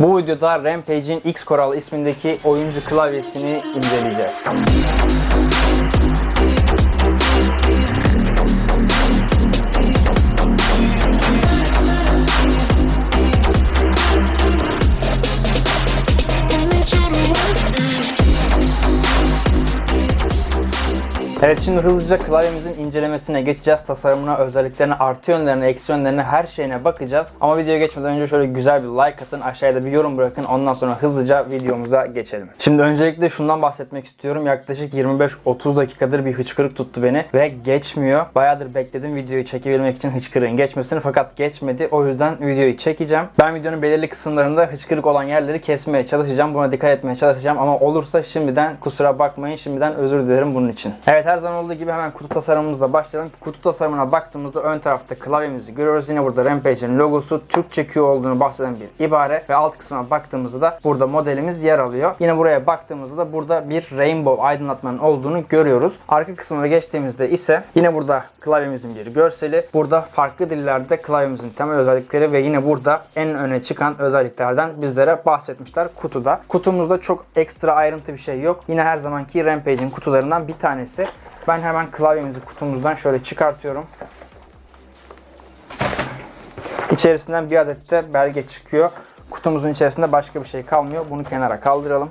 Bu videoda Rampage'in X Coral ismindeki oyuncu klavyesini inceleyeceğiz. Evet şimdi hızlıca klavyemizin incelemesine geçeceğiz. Tasarımına, özelliklerine, artı yönlerine, eksi yönlerine, her şeyine bakacağız. Ama videoya geçmeden önce şöyle güzel bir like atın, aşağıda bir yorum bırakın. Ondan sonra hızlıca videomuza geçelim. Şimdi öncelikle şundan bahsetmek istiyorum. Yaklaşık 25-30 dakikadır bir hıçkırık tuttu beni ve geçmiyor. Bayağıdır bekledim videoyu çekebilmek için hıçkırığın geçmesini fakat geçmedi. O yüzden videoyu çekeceğim. Ben videonun belirli kısımlarında hıçkırık olan yerleri kesmeye çalışacağım. Buna dikkat etmeye çalışacağım ama olursa şimdiden kusura bakmayın. Şimdiden özür dilerim bunun için. Evet her zaman olduğu gibi hemen kutu tasarımımızla başlayalım. Kutu tasarımına baktığımızda ön tarafta klavyemizi görüyoruz. Yine burada Rampage'in logosu Türkçe Q olduğunu bahseden bir ibare ve alt kısmına baktığımızda da burada modelimiz yer alıyor. Yine buraya baktığımızda da burada bir rainbow aydınlatmanın olduğunu görüyoruz. Arka kısmına geçtiğimizde ise yine burada klavyemizin bir görseli. Burada farklı dillerde klavyemizin temel özellikleri ve yine burada en öne çıkan özelliklerden bizlere bahsetmişler kutuda. Kutumuzda çok ekstra ayrıntı bir şey yok. Yine her zamanki Rampage'in kutularından bir tanesi. Ben hemen klavyemizi kutumuzdan şöyle çıkartıyorum. İçerisinden bir adet de belge çıkıyor. Kutumuzun içerisinde başka bir şey kalmıyor. Bunu kenara kaldıralım.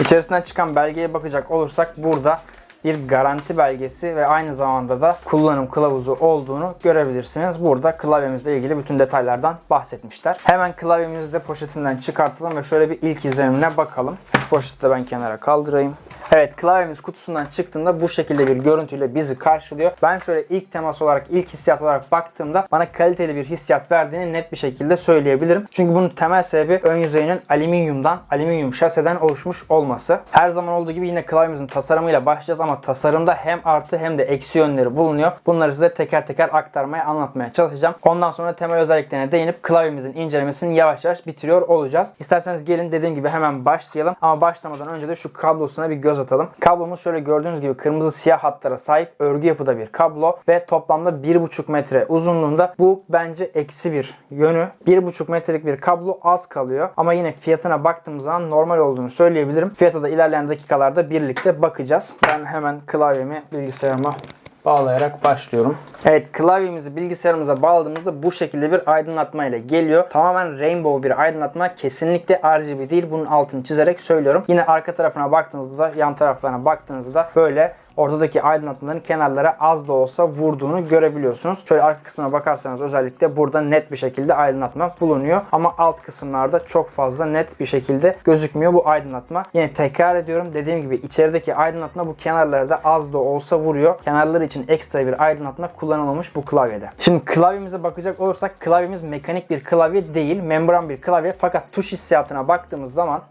İçerisinden çıkan belgeye bakacak olursak burada bir garanti belgesi ve aynı zamanda da kullanım kılavuzu olduğunu görebilirsiniz. Burada klavyemizle ilgili bütün detaylardan bahsetmişler. Hemen klavyemizi de poşetinden çıkartalım ve şöyle bir ilk izlenimine bakalım. Şu poşeti de ben kenara kaldırayım. Evet klavyemiz kutusundan çıktığında bu şekilde bir görüntüyle bizi karşılıyor. Ben şöyle ilk temas olarak, ilk hissiyat olarak baktığımda bana kaliteli bir hissiyat verdiğini net bir şekilde söyleyebilirim. Çünkü bunun temel sebebi ön yüzeyinin alüminyumdan, alüminyum şaseden oluşmuş olması. Her zaman olduğu gibi yine klavyemizin tasarımıyla başlayacağız ama tasarımda hem artı hem de eksi yönleri bulunuyor. Bunları size teker teker aktarmaya, anlatmaya çalışacağım. Ondan sonra temel özelliklerine değinip klavyemizin incelemesini yavaş yavaş bitiriyor olacağız. İsterseniz gelin dediğim gibi hemen başlayalım. Ama başlamadan önce de şu kablosuna bir göz atalım. Kablomuz şöyle gördüğünüz gibi kırmızı siyah hatlara sahip örgü yapıda bir kablo ve toplamda 1,5 metre uzunluğunda. Bu bence eksi bir yönü. 1,5 metrelik bir kablo az kalıyor. Ama yine fiyatına baktığımız zaman normal olduğunu söyleyebilirim. Fiyata da ilerleyen dakikalarda birlikte bakacağız. Ben hemen klavyemi bilgisayarıma bağlayarak başlıyorum. Evet klavyemizi bilgisayarımıza bağladığımızda bu şekilde bir aydınlatma ile geliyor. Tamamen rainbow bir aydınlatma. Kesinlikle RGB değil. Bunun altını çizerek söylüyorum. Yine arka tarafına baktığınızda da yan taraflarına baktığınızda da böyle ortadaki aydınlatmaların kenarlara az da olsa vurduğunu görebiliyorsunuz. Şöyle arka kısmına bakarsanız özellikle burada net bir şekilde aydınlatma bulunuyor. Ama alt kısımlarda çok fazla net bir şekilde gözükmüyor bu aydınlatma. Yine tekrar ediyorum dediğim gibi içerideki aydınlatma bu kenarlara da az da olsa vuruyor. Kenarları için ekstra bir aydınlatma kullanılmamış bu klavyede. Şimdi klavyemize bakacak olursak klavyemiz mekanik bir klavye değil, membran bir klavye. Fakat tuş hissiyatına baktığımız zaman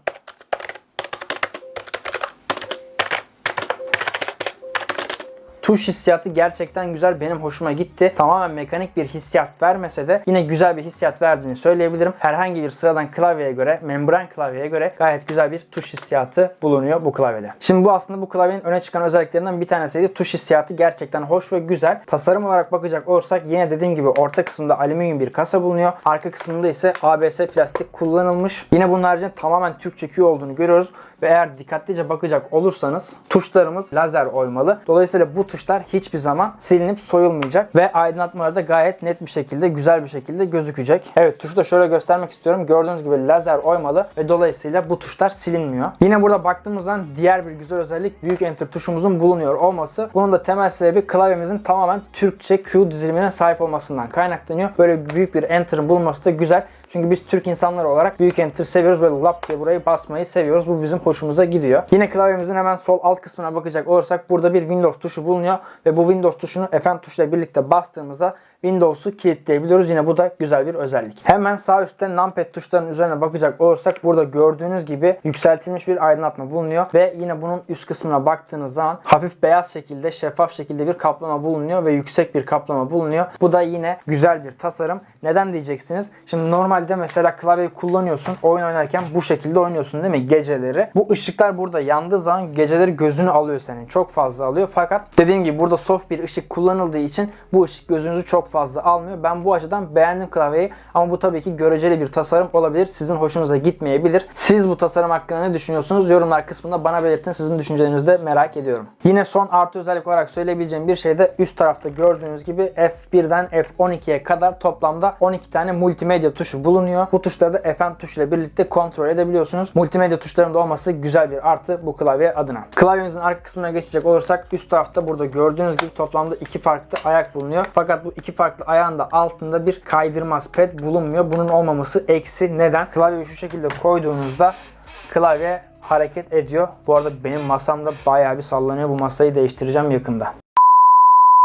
Tuş hissiyatı gerçekten güzel. Benim hoşuma gitti. Tamamen mekanik bir hissiyat vermese de yine güzel bir hissiyat verdiğini söyleyebilirim. Herhangi bir sıradan klavyeye göre, membran klavyeye göre gayet güzel bir tuş hissiyatı bulunuyor bu klavyede. Şimdi bu aslında bu klavyenin öne çıkan özelliklerinden bir tanesiydi. Tuş hissiyatı gerçekten hoş ve güzel. Tasarım olarak bakacak olursak yine dediğim gibi orta kısımda alüminyum bir kasa bulunuyor. Arka kısmında ise ABS plastik kullanılmış. Yine bunun haricinde tamamen Türkçe Q olduğunu görüyoruz. Ve eğer dikkatlice bakacak olursanız tuşlarımız lazer oymalı. Dolayısıyla bu tuşlar hiçbir zaman silinip soyulmayacak ve aydınlatmaları da gayet net bir şekilde, güzel bir şekilde gözükecek. Evet tuşu da şöyle göstermek istiyorum. Gördüğünüz gibi lazer oymalı ve dolayısıyla bu tuşlar silinmiyor. Yine burada baktığımız diğer bir güzel özellik büyük enter tuşumuzun bulunuyor olması. Bunun da temel sebebi klavyemizin tamamen Türkçe Q dizilimine sahip olmasından kaynaklanıyor. Böyle büyük bir enter'ın bulunması da güzel. Çünkü biz Türk insanlar olarak büyük enter seviyoruz. Böyle lap diye burayı basmayı seviyoruz. Bu bizim hoşumuza gidiyor. Yine klavyemizin hemen sol alt kısmına bakacak olursak burada bir Windows tuşu bulunuyor. Ve bu Windows tuşunu Fn tuşuyla birlikte bastığımızda Windows'u kilitleyebiliyoruz. Yine bu da güzel bir özellik. Hemen sağ üstte numpad tuşlarının üzerine bakacak olursak burada gördüğünüz gibi yükseltilmiş bir aydınlatma bulunuyor. Ve yine bunun üst kısmına baktığınız zaman hafif beyaz şekilde, şeffaf şekilde bir kaplama bulunuyor ve yüksek bir kaplama bulunuyor. Bu da yine güzel bir tasarım. Neden diyeceksiniz? Şimdi normalde mesela klavyeyi kullanıyorsun, oyun oynarken bu şekilde oynuyorsun değil mi? Geceleri. Bu ışıklar burada yandığı zaman geceleri gözünü alıyor senin. Çok fazla alıyor. Fakat dediğim gibi burada soft bir ışık kullanıldığı için bu ışık gözünüzü çok fazla almıyor. Ben bu açıdan beğendim klavyeyi ama bu tabii ki göreceli bir tasarım olabilir. Sizin hoşunuza gitmeyebilir. Siz bu tasarım hakkında ne düşünüyorsunuz? Yorumlar kısmında bana belirtin. Sizin düşüncelerinizi de merak ediyorum. Yine son artı özellik olarak söyleyebileceğim bir şey de üst tarafta gördüğünüz gibi F1'den F12'ye kadar toplamda 12 tane multimedya tuşu bulunuyor. Bu tuşları da Fn tuşuyla birlikte kontrol edebiliyorsunuz. Multimedya tuşlarının da olması güzel bir artı bu klavye adına. Klavyemizin arka kısmına geçecek olursak üst tarafta burada gördüğünüz gibi toplamda iki farklı ayak bulunuyor. Fakat bu iki farklı ayağın da altında bir kaydırmaz pad bulunmuyor. Bunun olmaması eksi. Neden? Klavyeyi şu şekilde koyduğunuzda klavye hareket ediyor. Bu arada benim masamda bayağı bir sallanıyor. Bu masayı değiştireceğim yakında.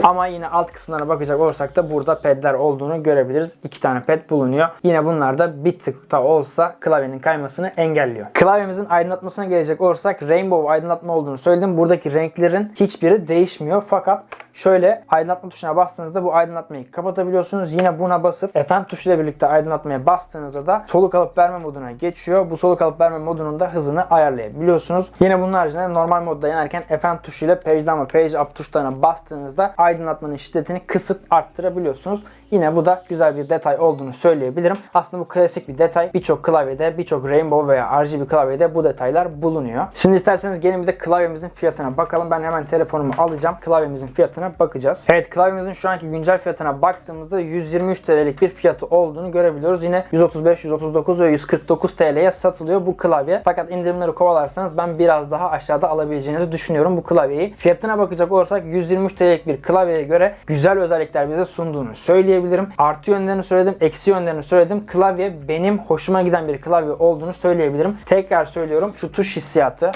Ama yine alt kısımlarına bakacak olursak da burada pedler olduğunu görebiliriz. İki tane ped bulunuyor. Yine bunlar da bir tık da olsa klavyenin kaymasını engelliyor. Klavyemizin aydınlatmasına gelecek olursak rainbow aydınlatma olduğunu söyledim. Buradaki renklerin hiçbiri değişmiyor. Fakat şöyle aydınlatma tuşuna bastığınızda bu aydınlatmayı kapatabiliyorsunuz. Yine buna basıp FM tuşuyla birlikte aydınlatmaya bastığınızda da soluk alıp verme moduna geçiyor. Bu soluk alıp verme modunun da hızını ayarlayabiliyorsunuz. Yine bunun haricinde normal modda yanarken FM tuşuyla page down ve page up tuşlarına bastığınızda aydınlatmanın şiddetini kısıp arttırabiliyorsunuz. Yine bu da güzel bir detay olduğunu söyleyebilirim. Aslında bu klasik bir detay. Birçok klavyede, birçok Rainbow veya RGB klavyede bu detaylar bulunuyor. Şimdi isterseniz gelin bir de klavyemizin fiyatına bakalım. Ben hemen telefonumu alacağım. Klavyemizin fiyatına bakacağız. Evet klavyemizin şu anki güncel fiyatına baktığımızda 123 TL'lik bir fiyatı olduğunu görebiliyoruz. Yine 135, 139 ve 149 TL'ye satılıyor bu klavye. Fakat indirimleri kovalarsanız ben biraz daha aşağıda alabileceğinizi düşünüyorum bu klavyeyi. Fiyatına bakacak olursak 123 TL'lik bir klavyeye göre güzel özellikler bize sunduğunu söyleyebilirim. Artı yönlerini söyledim, eksi yönlerini söyledim. Klavye benim hoşuma giden bir klavye olduğunu söyleyebilirim. Tekrar söylüyorum şu tuş hissiyatı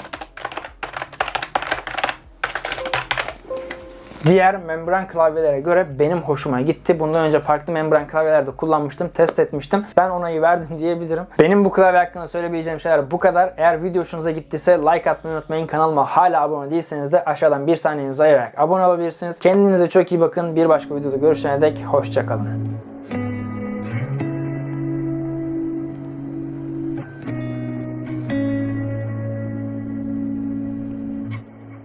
diğer membran klavyelere göre benim hoşuma gitti. Bundan önce farklı membran klavyelerde kullanmıştım, test etmiştim. Ben onayı verdim diyebilirim. Benim bu klavye hakkında söyleyebileceğim şeyler bu kadar. Eğer video hoşunuza gittiyse like atmayı unutmayın. Kanalıma hala abone değilseniz de aşağıdan bir saniyenizi ayırarak abone olabilirsiniz. Kendinize çok iyi bakın. Bir başka videoda görüşene dek hoşçakalın.